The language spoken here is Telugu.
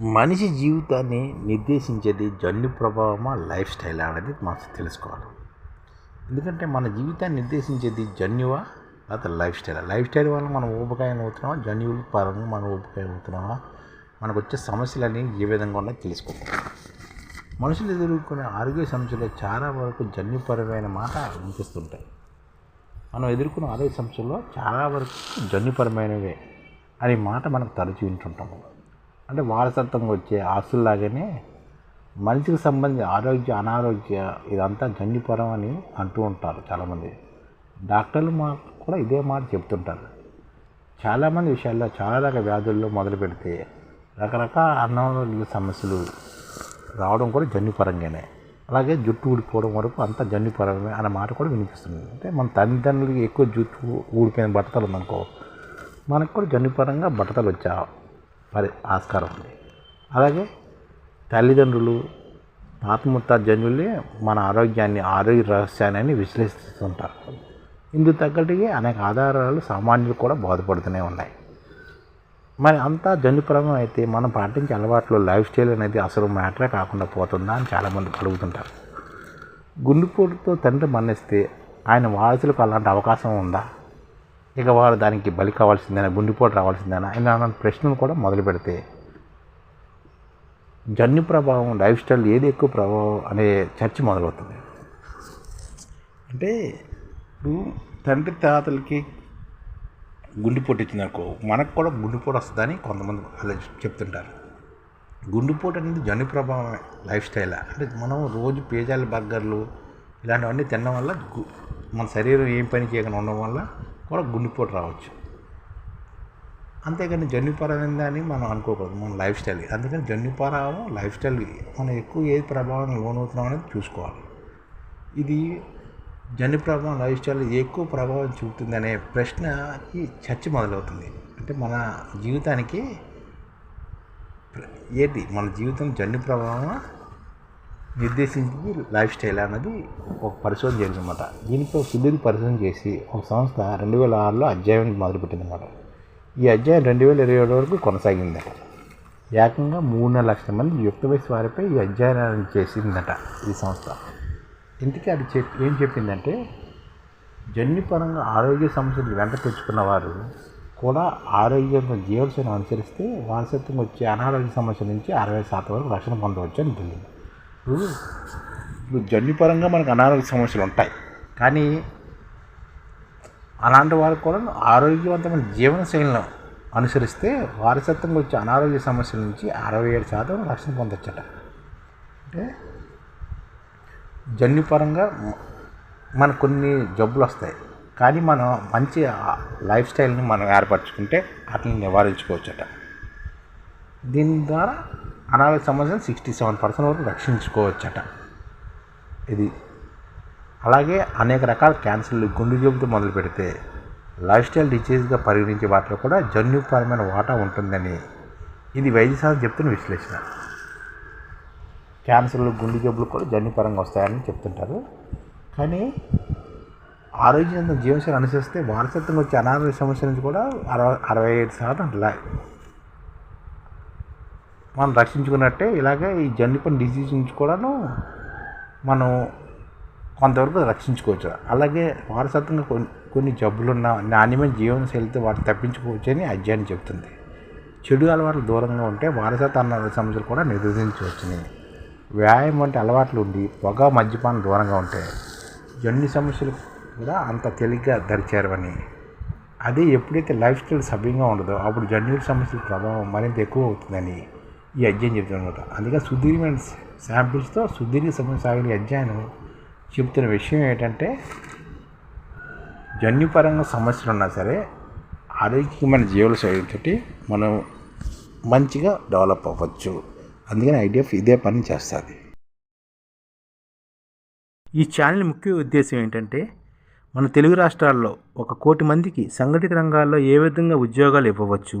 మనిషి జీవితాన్ని నిర్దేశించేది జన్యు ప్రభావమా లైఫ్ స్టైల్ అనేది మనం తెలుసుకోవాలి. ఎందుకంటే మన జీవితాన్ని నిర్దేశించేది జన్యువా లేకపోతే లైఫ్ స్టైల్? లైఫ్ స్టైల్ వల్ల మనం ఊబకాయం అవుతున్నామా? జన్యువుల పరంగా మనం ఊబకాయం అవుతున్నామా? మనకు వచ్చే సమస్యలని ఏ విధంగా ఉన్నాయో తెలుసుకోవాలి. మనుషులు ఎదుర్కొనే ఆరోగ్య సమస్యలు చాలా వరకు జన్యుపరమైన మాట వినిపిస్తుంటాయి. మనం ఎదుర్కొన్న ఆరోగ్య సమస్యల్లో చాలా వరకు జన్యుపరమైనవే అనే మాట మనకు తరచూ వింటుంటాము. అంటే వారసత్వంగా వచ్చే ఆస్తుల్లాగానే మనిషికి సంబంధించి ఆరోగ్య అనారోగ్య ఇదంతా జన్యుపరం అని అంటూ ఉంటారు చాలామంది. డాక్టర్లు మా కూడా ఇదే మాట చెప్తుంటారు. చాలామంది విషయాల్లో చాలా రకాల వ్యాధుల్లో మొదలు పెడితే రకరకాల అనారోగ్య సమస్యలు రావడం కూడా జన్యుపరంగానే. అలాగే జుట్టు ఊడిపోవడం వరకు అంతా జన్యుపరమే అనే మాట కూడా వినిపిస్తుంది. అంటే మన తల్లిదండ్రులకి ఎక్కువ జుట్టు ఊడిపోయిన బట్టతలు ఉందనుకో మనకు కూడా జన్యుపరంగా బట్టతలు వచ్చా మరి ఆస్కారం ఉంది. అలాగే తల్లిదండ్రులు తాతముత్త జన్యులే మన ఆరోగ్యాన్ని ఆరోగ్య రహస్యాన్ని విశ్లేషిస్తుంటారు. ఇందుకు తగ్గట్టుగా అనేక ఆధారాలు సామాన్యులు కూడా బాధపడుతూనే ఉన్నాయి. మరి అంతా జన్యుపరంగా అయితే మనం పాటించే అలవాట్లు లైఫ్ స్టైల్ అనేది అసలు మ్యాటరే కాకుండా పోతుందా అని చాలామంది అడుగుతుంటారు. గుండెపోటుతో తండ్రి మన్నిస్తే ఆయన వారసులకు అలాంటి అవకాశం ఉందా? ఇక వారు దానికి బలి కావాల్సిందేనా గుండెపోటు రావాల్సిందేనా ఇలాంటి ప్రశ్నలు కూడా మొదలు పెడితే జన్యు ప్రభావం లైఫ్ స్టైల్ ఏది ఎక్కువ ప్రభావం అనే చర్చ మొదలవుతుంది. అంటే ఇప్పుడు తండ్రి తాతలకి గుండెపోటు ఇచ్చిందనుకో మనకు కూడా గుండెపోటు వస్తుందని కొంతమంది అలా చెప్తుంటారు. గుండెపోటు అనేది జన్యు ప్రభావమే లైఫ్ స్టైల్ అంటే మనం రోజు పేజాలు బర్గర్లు ఇలాంటివన్నీ తినడం వల్ల మన శరీరం ఏం పని చేయకుండా ఉండడం వల్ల కూడా గుండెపోటు రావచ్చు. అంతేకాని జన్యుపరమైంది అని మనం అనుకోకూడదు మన లైఫ్ స్టైల్. అందుకని జన్యుపరం లైఫ్ స్టైల్ మనం ఎక్కువ ఏది ప్రభావం లోనవుతున్నాం అనేది చూసుకోవాలి. ఇది జన్యు ప్రభావం లైఫ్ స్టైల్ ఎక్కువ ప్రభావం చూపుతుంది అనే ప్రశ్నకి చర్చ మొదలవుతుంది. అంటే మన జీవితానికి ప్ర- ఏంటి? మన జీవితం జన్యు ప్రభావం నిర్దేశించింది లైఫ్ స్టైల్ అన్నది ఒక పరిశోధన జరిగిందన్నమాట దీనిపై సుదీర్ఘ పరిశోధన చేసి ఒక సంస్థ రెండు వేల ఆరులో అధ్యాయం మొదలుపెట్టిందన్నమాట. ఈ అధ్యాయం రెండు వేల ఇరవై ఏడు వరకు కొనసాగిందట ఏకంగా మూడున్నర లక్షల మంది యుక్త వయసు వారిపై ఈ అధ్యయనాన్ని చేసిందట ఈ సంస్థ. ఇంతకీ అది చెప్ ఏం చెప్పిందంటే జన్యుపరంగా ఆరోగ్య సమస్యలు వెంట తెచ్చుకున్న వారు కూడా ఆరోగ్యంగా జీవనశైలి అనుసరిస్తే వారసత్వం వచ్చే అనారోగ్య సమస్యల నుంచి అరవై శాతం వరకు రక్షణ పొందవచ్చు అని తెలియదు. ఇప్పుడు జన్యుపరంగా మనకు అనారోగ్య సమస్యలు ఉంటాయి. కానీ అలాంటి వారు కూడా ఆరోగ్యవంతమైన జీవనశైలిని అనుసరిస్తే వారసత్వంగా వచ్చే అనారోగ్య సమస్యల నుంచి అరవై ఏడు శాతం రక్షణ పొందొచ్చట. అంటే జన్యుపరంగా మన మనకు కొన్ని జబ్బులు వస్తాయి. కానీ మనం మంచి లైఫ్ స్టైల్ని మనం ఏర్పరచుకుంటే అట్లని నివారించుకోవచ్చట. దీని ద్వారా అనారోగ్య సమస్యలు సిక్స్టీ సెవెన్ పర్సెంట్ వరకు రక్షించుకోవచ్చట. ఇది అలాగే అనేక రకాల క్యాన్సర్లు గుండె జబ్బుతో మొదలు పెడితే లైఫ్ స్టైల్ డిజీజ్గా పరిగణించే వాటిలో కూడా జన్యుపరమైన వాటా ఉంటుందని ఇది వైద్యశాస్త్రం చెప్తున్న విశ్లేషణ. క్యాన్సర్లు గుండె జబ్బులు కూడా జన్యుపరంగా వస్తాయని చెప్తుంటారు. కానీ ఆరోగ్యంతో జీవనశైలి అనుసరిస్తే వారసత్వంగా వచ్చే అనారోగ్య సమస్య నుంచి కూడా అరవై అరవై ఐదు శాతం లై మనం రక్షించుకున్నట్టే ఇలాగే ఈ జన్యుపని డిసీజ్ నుంచి కూడాను మనం కొంతవరకు రక్షించుకోవచ్చు. అలాగే వారసత్వంగా కొన్ని కొన్ని జబ్బులున్న నాణ్యమైన జీవనశైలితో వాటిని తప్పించుకోవచ్చు అని అధ్యయనం చెబుతుంది. చెడు అలవాట్లు దూరంగా ఉంటే వారసత్వ అన్న సమస్యలు కూడా నిరోధించవచ్చని వ్యాయామం వంటి అలవాట్లు ఉండి పొగ మద్యపానం దూరంగా ఉంటే జన్యు సమస్యలు కూడా అంత తేలిగ్గా దరిచేరవని. అదే ఎప్పుడైతే లైఫ్ స్టైల్ సభ్యంగా ఉండదో అప్పుడు జన్యుల సమస్యల ప్రభావం మరింత ఎక్కువ అవుతుందని ఈ అధ్యయనం చెప్తున్నమాట అందుకే సుదీర్ఘమైన శాంపిల్స్తో సుదీర్ఘ సమయం సాగిన ఈ అధ్యయనం చెప్తున్న విషయం ఏంటంటే జన్యుపరంగా సమస్యలు ఉన్నా సరే ఆరోగ్యమైన జీవన శైలితోటి మనం మంచిగా డెవలప్ అవ్వచ్చు. అందుకని ఐడిఎఫ్ ఇదే పని చేస్తుంది. ఈ ఛానల్ ముఖ్య ఉద్దేశం ఏంటంటే మన తెలుగు రాష్ట్రాల్లో ఒక కోటి మందికి సంఘటిత రంగాల్లో ఏ విధంగా ఉద్యోగాలు ఇవ్వవచ్చు